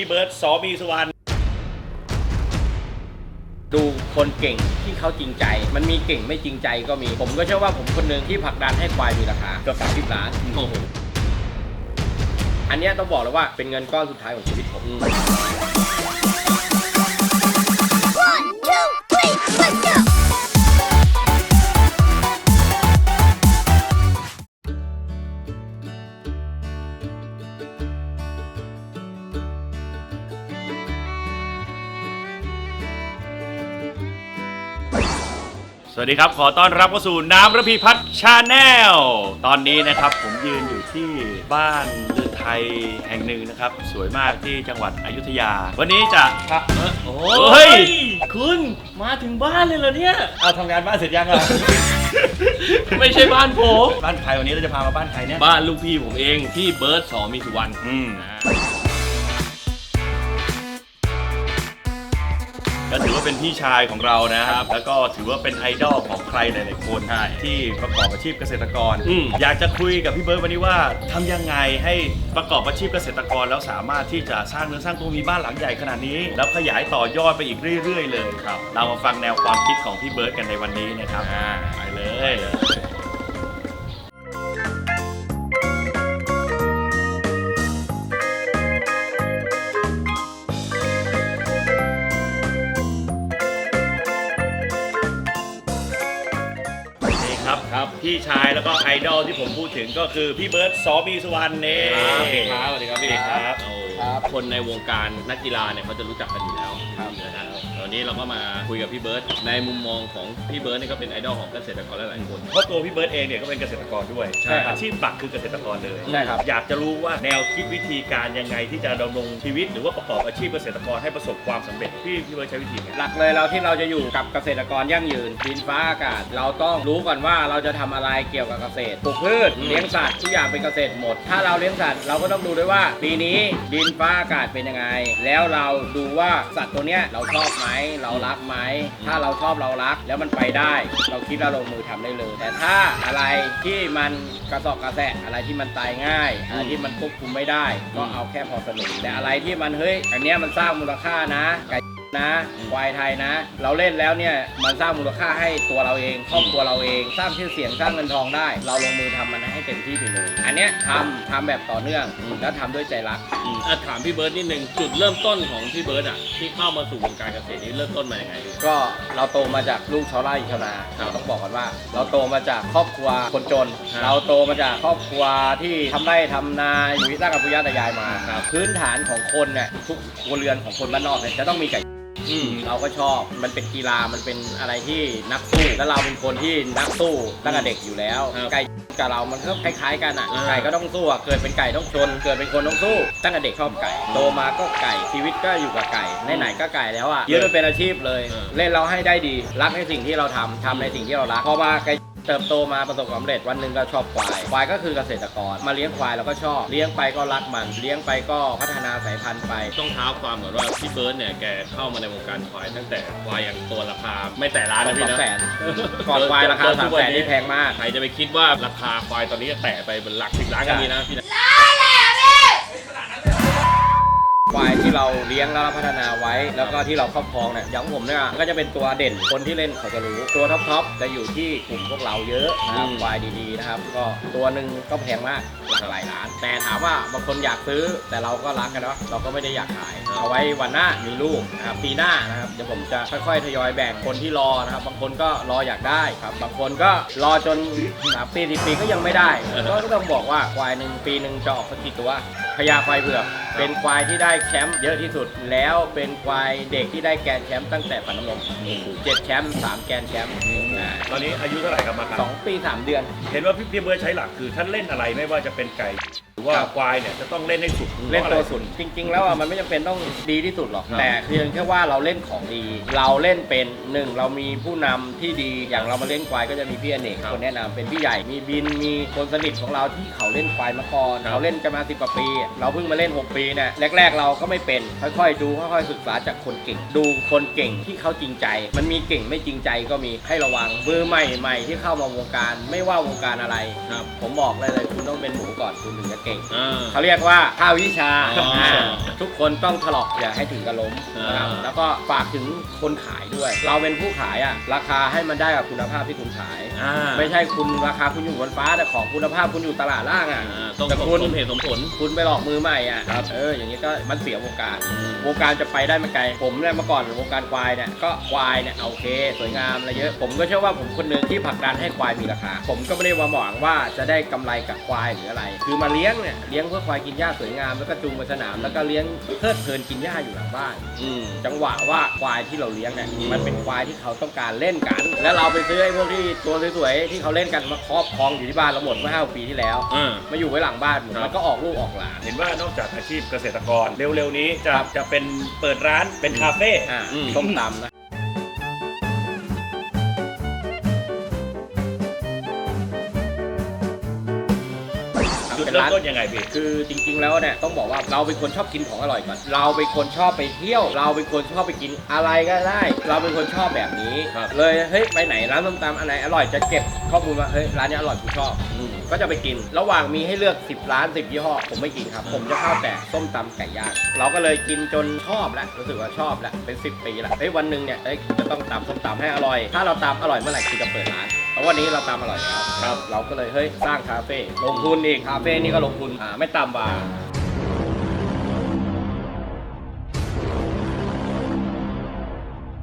พี่เบิร์ตสอมีสุวรรณดูคนเก่งที่เขาจริงใจ มันมีเก่งไม่จริงใจก็มี ผมก็เชื่อว่าผมคนหนึ่งที่ผลักดันให้ควายมีราคาเกือบสามสิบล้านโอ้โหอันเนี้ยต้องบอกเลยว่าเป็นเงินก้อนสุดท้ายของชีวิตผม วัสดีครับ ขอต้อนรับเข้าสู่น้ำระพีพัฒน์ชาแนลตอนนี้นะครับผมยืนอยู่ที่บ้านเรือนไทยแห่งหนึ่งนะครับ สวยมากที่จังหวัดอยุธยา วันนี้จะพาโอ้เฮ้ยคุณมาถึงบ้านเลยเหรอเนี่ยเอาทำงานบ้านเสร็จยังอะ ไม่ใช่บ้านผม บ้านใครวันนี้เราจะพามาบ้านใครเนี่ยบ้านลูกพี่ผมเองที่เบิร์ดสอมีสุวรรณอืมก็ถื เป็นพี่ชายของเรานะครับ แล้วก็ถือว่าเป็นไอดอลของใครหลายๆคนที่ประกอบอาชีพเกษตรกร อืม อยากจะคุยกับพี่เบิร์ดวันนี้ว่าทำยังไงให้ประกอบอาชีพเกษตรกรแล้วสามารถที่จะสร้างเนื้อสร้างตัวมีบ้านหลังใหญ่ขนาดนี้ แล้วขยายต่อยอดไปอีกเรื่อย ๆ เลยครับ เรามาฟังแนวความคิดของพี่เบิร์ดกันในวันนี้นะครับไปเลย พี่ชายแล้วก็ไอดอลที่ผมพูดถึงก็คือพี่เบิร์ดซอบีสุวรรณเน่ครับสวัสดีครับพี่ครับครับ คนในวงการนักกีฬาเนี่ยเขาจะรู้จักกันอยู่แล้วครับนะฮะ ตอนนี้เราก็มาคุยกับพี่เบิร์ตในมุมมองของพี่เบิร์ตนี่ก็เป็นไอดอลของเกษตรกรหลายๆคน เพราะตัวพี่เบิร์ดเองเนี่ยก็เป็นเกษตรกรด้วยใช่ครับอาชีพหลักคือเกษตรกรเลยใช่ครับ อยากจะรู้ว่าแนวคิดวิธีการยังไงที่จะดำรงชีวิต หรือว่าประกอบอาชีพเกษตรกรให้ประสบความสำเร็จพี่พี่เบิร์ดใช้วิธีไง หลักเลยเราที่เราจะอยู่กับเกษตรกรยั่งยืนดินฟ้าอากาศ เราต้องรู้ก่อนว่าเราจะทำอะไรเกี่ยวกับเกษตรปลูกพืชเลี้ยงสัตว์ทุกอย่างเป็นเกษตรหมด ถ้าเราเลี้ยงสัตว์เราก็ต้องดูด้วยว่าปีนี้ดินฟ้าอากาศเป็นยังไง แล้วเราดูว่าสัตว์ตัวเนี้ยเราชอบไหมเรารักไหมถ้าเราชอบเรารักแล้วมันไปได้ เราคิดเราลงมือทำได้เลย แต่ถ้าอะไรที่มันกระสอบกระแสะอะไรที่มันตายง่ายอะไรที่มันควบคุมไม่ได้ ก็เอาแค่พอสนุกแต่อะไรที่มันเฮ้ยอันเนี้ยมันสร้างมูลค่านะไก่ นะควายไทยนะ เราเล่นแล้วเนี่ยมันสร้างมูลค่าให้ตัวเราเองครอบครัวเราเองสร้างชื่อเสียงสร้างเงินทองได้ เราลงมือทำมันให้เต็มที่ไปเลยอันเนี้ยทำทำแบบต่อเนื่องแล้วทำด้วยใจรักอะถามพี่เบิร์ดนิดนึงจุดเริ่มต้นของพี่เบิร์ดอะที่เข้ามาสู่วงการเกษตรนี้เริ่มต้นมาอย่างไงก็เราโตมาจากลูกชาวไร่ชาวนาครับเราต้องบอกกันว่า เราโตมาจากครอบครัวคนจนครับเราโตมาจากครอบครัวที่ทำไร่ทำนาอยู่ที่ตั้งกับปุยาตายายมาครับพื้นฐานของคนเนี่ยทุกครัวเรือนของคนบ้านนอกเนี่ยจะต้องมีไก่ อืม เราก็ชอบ มันเป็นกีฬา มันเป็นอะไรที่นักสู้ แล้วเราเป็นคนที่นักสู้ตั้งแต่เด็กอยู่แล้ว ครับไก่กับเรา มันก็คล้ายๆกันอะ อ่า ไก่ก็ต้องสู้อะเกิดเป็นไก่ต้องชน เกิดเป็นคนต้องสู้ ตั้งแต่เด็กชอบไก่ โตมาก็ไก่ ชีวิตก็อยู่กับไก่ ไหนๆก็ไก่แล้วอะยึดมันเป็นอาชีพเลยอ่าเล่นเราให้ได้ดี รักในสิ่งที่เราทำทำในสิ่งที่เรารัก พอมาไก่ เติบโตมาประสบความสำเร็จวันหนึ่งก็ชอบควายควายก็คือเกษตรกรมาเลี้ยงควายเราก็ชอบ เลี้ยงไปก็รักมัน เลี้ยงไปก็พัฒนาสายพันธุ์ไป ต้องเท้าความก่อนว่าพี่เบิร์ดเนี่ยแกเข้ามาในวงการควายตั้งแต่ควายอย่างตัวราคาไม่แต่ล้านนะพี่สองนะแสนก่อนควายราคาสามแสนนี่แพงมาก ใครจะไปคิดว่าราคาควายตอนนี้จะแตะไปเป็นหลักสิบล้านก็มีนะพี่นะ ควายที่เราเลี้ยงแล้วเราพัฒนาไว้ แล้วก็ที่เราครอบครองเนี่ยอย่างผมเนี่ยก็จะเป็นตัวเด่นคนที่เล่นเขาจะรู้ ตัวท็อปทอปจะอยู่ที่กลุ่มพวกเราเยอะนะครับอืมควายดีๆนะครับ ก็ตัวหนึ่งก็แพงมากหลักหลายล้าน แต่ถามว่าบางคนอยากซื้อแต่เราก็รักกันเนาะเราก็ไม่ได้อยากขาย เอาไว้วันหน้ามีลูกนะครับปีหน้านะครับเดี๋ยวผมจะค่อยๆทยอยแบ่งคนที่รอนะครับบางคนก็รออยากได้ครับบางคนก็รอจนสามปีสี่ปีก็ยังไม่ได้ก็ต้องบอกว่าควายหนึ่งปีหนึ่งจะออกสักกี่ตัวพญาควายเผือกเป็นควายที่ได้แชมป์เยอะที่สุด แล้วเป็นควายเด็กที่ได้แกนแชมป์ตั้งแต่ฝันน้ำนมเจ็ดแชมป์สามแกนแชมป์ ตอนนี้อายุเท่าไหร่ครับมาครัสองปีสามเดือน เห็นว่าพี่พี่เบิร์ดใช้หลักคือท่านเล่นอะไรไม่ว่าจะเป็นไก่ หรือว่าครับ ควายเนี่ยจะต้องเล่นให้สุดเล่นพราะตัอะวไรสุดจริง ๆ แล้วอะมันไม่จำเป็นต้องดีที่สุดหรอก ครับ แต่เพียงแค่ว่าเราเล่นของดี เราเล่นเป็นหนึ่งเรามีผู้นำที่ดีอย่างเรามาเล่นควายก็จะมีพี่อเนกคนแนะนำเป็นพี่ใหญ่มีบินมีคนสนิทของเราที่เขาเล่นควายมาก่อนครับเขาเล่นกันมาสิบกว่าปี เราเพิ่งมาเล่น 6 ปีเนี่ยแรก ๆ เราก็ไม่เป็น ค่อยๆ ดูค่อยๆศึกษาจากคนเก่ง ดูคนเก่งที่เขาจริงใจ มันมีเก่งไม่จริงใจก็มีให้ระวังมือใหม่ๆที่เข้ามาวงการไม่ว่าวงการอะไร ครับผมบอกเลยเลยคุณต้องเป็นหมูก่อนคุณถึงจะเก่ง อ่า เขาเรียกว่าข้าววิชาอ๋ออ่าทุกคนต้องถลอกอย่าให้ถึงกับล้มนะครับอ่า แล้วก็ฝากถึงคนขายด้วย เราเป็นผู้ขายอะราคาให้มันได้กับคุณภาพที่คุณขาย อ่าไม่ใช่คุณราคาคุณอยู่บนฟ้าแต่ของคุณภาพคุณอยู่ตลาดล่างอะอ่าต้องแต่สมคุณสมเหตุสมผล คุณไปหลอกมือใหม่อะครับ เอออย่างนี้ก็มันเสียวงการอืมวงการจะไปได้ไม่ไกล ผมเนี่ยเมื่อก่อนวงการควายเนี่ยก็ควายเนี่ยโอเค สวยงามอะไรเยอะ ผมก็เชื่อว่าผมคนหนึ่งที่ผลักดันให้ควายมีราคา ผมก็ไม่ได้ว่าหวังว่าจะได้กำไรกับควายหรืออะไร คือมาเลี้ยงเนี่ยเลี้ยงเพื่อควายกินหญ้าสวยงามแล้วก็จูงไปสนามแล้วก็เลี้ยงเพลิดเพลินกินหญ้าอยู่หลังบ้านอืมจังหวะว่าควายที่เราเลี้ยงเนี่ยมันเป็นควายที่เขาต้องการเล่นกัน แล้วเราไปซื้อไอ้พวกที่ตัวสวยๆที่เขาเล่นกันมาครอบครองอยู่ที่บ้านเราหมดเมื่อห้าปีที่แล้วอ่ามาอยู่ไว้หลังบ้านหมดครับมันก็ออกลูกออกหลานเห็นว่านอกจากอาชีพเกษตรกรเร็วๆนี้จะครับจะเป็นเปิดร้านเป็นคาเฟ่อ่าอืมส้มตำนะ เป็นเริ่มร้าน ต้นยังไงพี่ คือจริงๆแล้วเนี่ยต้องบอกว่าเราเป็นคนชอบกินของอร่อยก่อน เราเป็นคนชอบไปเที่ยว เราเป็นคนชอบไปกินอะไรก็ได้ เราเป็นคนชอบแบบนี้ ครับ เลยเฮ้ยไปไหนร้านส้มตำอันไหนอร่อยจะเก็บข้อมูลว่าเฮ้ยร้านนี้อร่อยกูชอบ อืม ก็จะไปกิน ระหว่างมีให้เลือก 10 ร้าน 10 ยี่ห้อ ผมไม่กินครับ ผมจะเข้าแต่ส้มตำไก่ย่างเราก็เลยกินจนชอบแล้วรู้สึกว่าชอบแล้วเป็น 10 ปีแล้วเฮ้ยวันหนึ่งเนี่ยเอ้ยจะต้องตำส้มตำให้อร่อย ถ้าเราตำอร่อยเมื่อไหร่คือจะเปิดร้านเพราะวันนี้เราตำอร่อยแล้วครับ เราก็เลยเฮ้ยสร้างคาเฟ่ลงทุนอีกคาเฟ่นี่ก็ลงทุนอ่าไม่ต่ำกว่า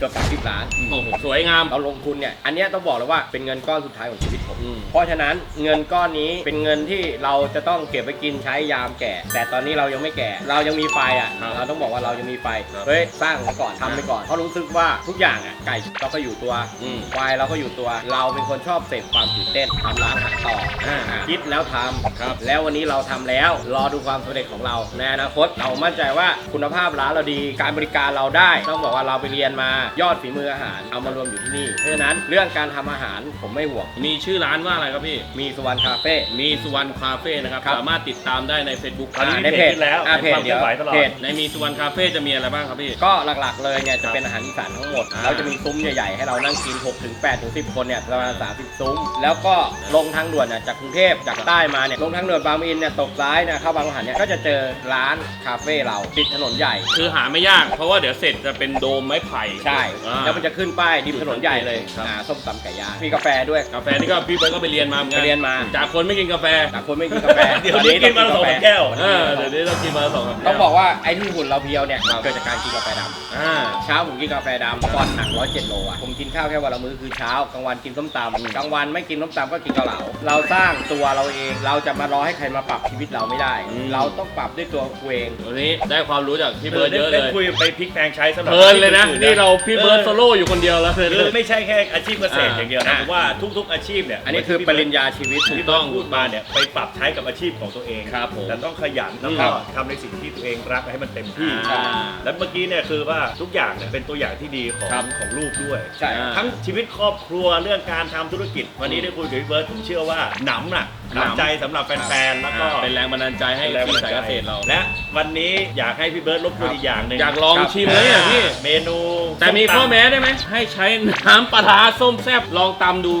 เกือบสามสิบล้านโอ้โหสวยงามเราลงทุนเนี่ยอันเนี้ยต้องบอกเลยว่าเป็นเงินก้อนสุดท้ายของชีวิตผม อืม เพราะฉะนั้นเงินก้อนนี้เป็นเงินที่เราจะต้องเก็บไปกินใช้ยามแก่ แต่ตอนนี้เรายังไม่แก่ เรายังมีไฟอะ ครับเราต้องบอกว่าเรายังมีไฟ ครับเฮ้ยสร้างไปก่อนทำไปก่อน เพราะรู้สึกว่าทุกอย่างอะไก่เราก็อยู่ตัวอืมควายเราก็อยู่ตัว เราเป็นคนชอบเสพความตื่นเต้นทำร้านอาหารต่ออาคิดแล้วทำครับ แล้ววันนี้เราทำแล้ว รอดูความสำเร็จของเราในอนาคตเรามั่นใจว่าคุณภาพร้านเราดีการบริการเราได้ ต้องบอกว่าเราไปเรียนมายอดฝีมืออาหารเอามารวมอยู่ที่นี่ เพราะฉะนั้นเรื่องการทำอาหารผมไม่ห่วง มีชื่อร้านว่าอะไรครับพี่ มีสุวรรณคาเฟ่ มีสุวรรณคาเฟ่นะครับ ครับสามารถติดตามได้ใน Facebook ตอนนี้ในมีเพเพจจขึ้นแล้วอ่าเป็นความเพจเคลื่อนไหวตลอด เพจ ในมีสุวรรณคาเฟ่จะมีอะไรบ้างครับพี่ ก็หลักๆเลยเนี่ยจะเป็นอาหารอีสานทั้งหมด อ่าเราจะมีซุ้มใหญ่ๆ ให้เรานั่งกิน 6 ถึง8ถึง10 คนเนี่ยประมาณ 30 ซุ้ม แล้วก็ลงทางด่วนเนี่ยจากกรุงเทพจากใต้มาเนี่ยลงทางด่วนบางปะอินเนี่ยตกซ้ายเนี่ยเข้าบางประหันเนี่ยก็จะเจอร้านคาเฟ่เราติดถนนใหญ่ คือหาไม่ยาก เพราะว่าเดี๋ยวเสร็จจะเป็นโดมไม้ไผ่ใช่อ่าแล้วมันจะขึ้นป้ายริมถนนใหญ่เลยครับ อ่าส้มตำไก่ย่างมีกาแฟด้วยกาแฟนี่ก็พี่เบิร์ดก็ไปเรียนมาเหมือนกัไปเรียนมาจากคนไม่กินกาแฟ แต่คนไม่กินกาแฟ เดี๋ยวนี้กินมาละสองสามแก้วเออเดี๋ยวนี้เรากินมาสองสามต้องบอกว่าไอ้ที่หุ่นเราเพียวเนี่ยเกิดจากการกินกาแฟดำอ่าเช้าผมกินกาแฟดำก่อนหนัก107โลอะผมกินข้าวแค่วันละมื้อคือเช้ากลางวันกินส้มตำกลางวันไม่กินส้มตำก็กินเกาเหลาเราสร้างตัวเราเองเราจะมารอให้ใครมาปรับชีวิตเราไม่ได้ อืม เราต้องปรับด้วยตัวกูเอง วันนี้ได้ความรู้จากพี่เบิร์ดเยอะเลได้ยคุยไปพลิกแพลงใช้สำหรับเพลินเลยนะอาชีพนี่เราพี่เบิร์ดออโซโล่อยู่คนเดียวแล้วคือไม่ใช่แค่อาชีพเกษตรอ่าอย่างเดียวนะอ่า ผมว่าทุกๆอาชีพเนี่ยอันนี้คือปริญญาชีวิตที่ต้องพูดมาเนี่ยไปปรับใช้กับอาชีพของตัวเองครับผมแต่ต้องขยันแล้วครัก็บทำในสิ่งที่ตัวเองรักให้มันเต็มที่อ่าแล้วเมื่อกี้เนี่ยคือว่าทุกอย่างเนี่ยเป็นตัวอย่างที่ดีของครับของลูกด้วย ใช่อ่าทั้งชีวิตครอบครัวเรื่องการทำธุรกิจ วันนี้ได้คุยกับพี่เบิร์ดผมเชื่อว่าหนำน่ะ หนำหนำใจสำหรับแฟนๆแล้วก็อ่าเป็นแรงบันดาลใจให้เป็นแรงบัที่นดาลสายใจเกษตรเรา และวันนี้อยากให้พี่เบิร์ดรบกวนอีกอย่างหนึ่งอยากลองครับชิมเลยอะพี่ เมนูแต่มีข้อแม้ได้ไหม ให้ใช้น้ำปลาร้าส้มแซ่บลองตำดู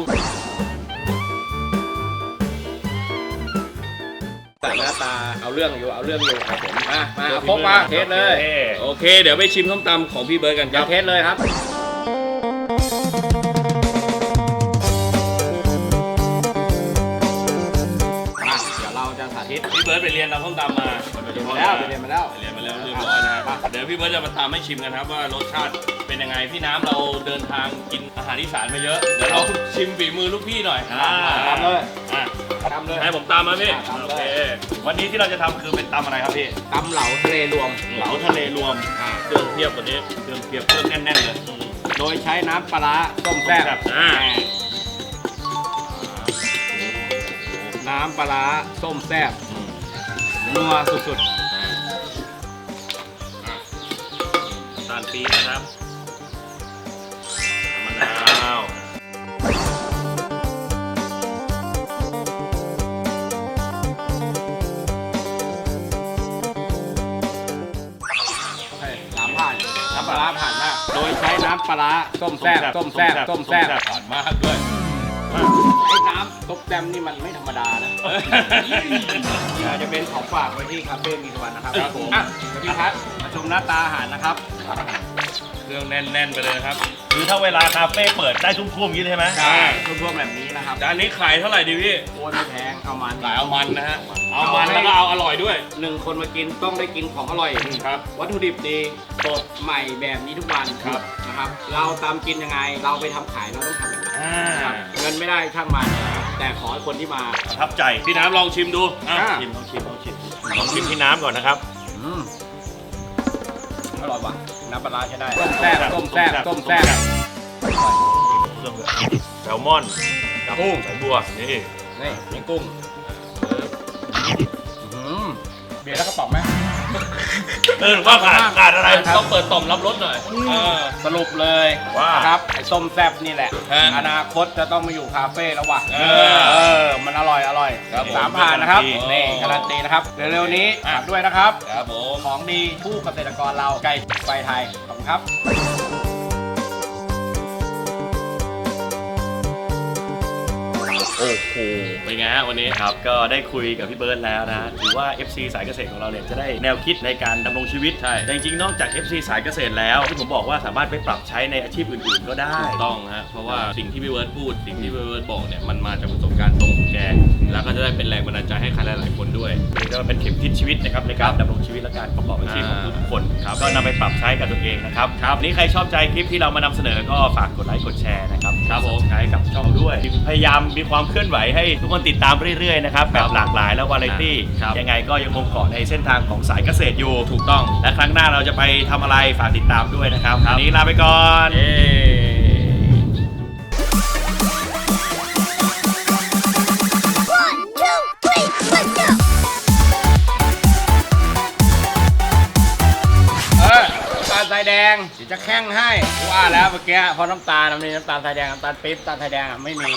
แต่หน้าตาเอาเรื่องอยู่เอาเรื่องอยู่ครับผมมามาตัวเอาพี่พกมาบิร์ดเทสเลยโอคโอเค เดี๋ยวไปชิมส้มตำของพี่เบิร์ดกันคเดี๋ยรัวบเทสเลยครับ บิร์ดไปเรียนทำส้มตำมาเรียนมาแล้วไปเรียนมาแล้วไปเรียนมาแล้วเรียบร้อยนะครับเดี๋ยวพี่เบิร์ดจะมาตามให้ชิมกันครับว่ารสชาติเป็นยังไงพี่น้ำเราเดินทางกินอาหารอีสานมาเยอะเดี๋ยวเราชิมฝีมือลูกพี่หน่อยอ่าตามเลยอะตามเลยให้ผมตามมาพี่ตามเลยโอเควันนี้ที่เราจะทำคือเป็นตำอะไรครับพี่ตำเหลาทะเลรวมเหลาทะเลรวมเครื่องเทียบกว่านี้เครื่องเทียบเครื่องแน่นๆเลยโดยใช้น้ำปลาร้าต้มแซ่บอ่าน้ำปลาร้าส้มแซ่บ นัวสุดตาลปี๊บนะครับมะนาวๆใช่สามผ่านน้ำปลาร้าผ่านมากโดยใช้น้ำปลาร้าต้มแซ่บต้มแซ่บต้มแซ่บผ่านมากด้วยไอ้ น้ำต้มแซ่บนี่มันไม่ธรรมดานะเราจะเป็นของฝากไว้ที่คาเฟ่มีสวรรค์นะครับครับผม อะเดี๋ยวพี่พัดมาชมหน้าตาอาหารนะครับ เครื่องแน่นๆไปเลยนะครับคือถ้าเวลาคาเฟ่เปิดได้ทุ่มๆอย่างนี้ใช่ไหมใช่ทั่วๆแบบนี้นะครับจานนี้ขายเท่าไหร่ดีพี่โอนไม่แพงเอามันขายเอามันนะฮะ เอามันแล้วก็เอาอร่อยด้วย หนึ่งคนมากินต้องได้กินของอร่อย ครับ วัตถุดิบดีสดใหม่แบบนี้ทุกวันครับ นะครับ เราตามกินยังไง เราไปทำขายเราต้องทำอย่างนั้นอ่า นะครับเงินไม่ได้ช่างมัน แต่ขอให้คนที่มา ประทับใจพี่น้ำลองชิมดูอะอะ ชิมต้องชิมต้องชิมลองชิมที่น้ำก่อนนะครับ อืมอร่อยว่ะน้ำปลาร้าใช้ได้ต้มแซ่บต้มแซ่บต้มแซ่บ เครื่องแซลมอนกับกุ้ง สายบัวนี่นี่นี่กุ้งอื้อหือเบียร์แล้วกระป๋องไหม เออว่าขาดขาดอะไรต้องเปิดต่อมรับรสหน่อยเออ สรุปเลยว่านะครับไอ้ส้มแซ่บนี่แหละ ฮะอนาคตจะต้องมาอยู่คาเฟ่แล้วว่ะเออเออ มันอร่อยอร่อยครับผมสามผ่านนะครับการันตี นี่การันตีนะครับเร็วๆนี้อะฝากด้วยนะครับ ครับผม ของดีผู้เกษตรกรเราไก่ไฟไทยขอบคุณครับ โอ้โหเป็นไงฮะวันนี้ครับก็ได้คุยกับพี่เบิร์ดแล้วนะถือว่า FC สายเกษตรของเราเนี่ยจะได้แนวคิดในการดำรงชีวิตใช่ แต่จริงๆนอกจาก FC สายเกษตรแล้วที่ผมบอกว่าสามารถไปปรับใช้ในอาชีพอื่นๆก็ได้ ถูกต้องฮะ เพราะว่าสิ่งที่พี่เวิร์ดพูด สิ่งที่พี่เวิร์ดบอกเนี่ย มันมาจากประสบการณ์ตรงของแก แล้วก็จะได้เป็นแรงบันดาลใจให้ใครหลายๆคนด้วยเรียกได้ว่าเป็นเข็มทิศชีวิตนะครับในการดำรงชีวิตและการประกอบอาชีพของทุกๆคนครับก็นำไปปรับใช้กับตัวเองนะครับครับวันนี้ใครชอบใจคลิปที่เรามานำเสนอก็ฝากกดไลค์กดแชร์นะครับ ครับผม ใช้กับช่องด้วย พยายามมีความเคลื่อนไหวให้ทุกคนติดตามเรื่อยๆนะครับแบบหลากหลายและวาไรตี้ครับ ยังไงก็ยังคงเกาะในเส้นทางของสายเกษตรอยู่ ถูกต้อง และครั้งหน้าเราจะไปทำอะไรฝากติดตามด้วยนะครับครับวันนี้ลาไปก่อน เย้ งเดี๋ยวจะแข้งให้ว่าแล้วเมื่อกี้พอน้ำตาลมันมีน้ำตาลทรายแดงน้ำตาลปี๊บน้ำตาลทรายแดงอะไม่มี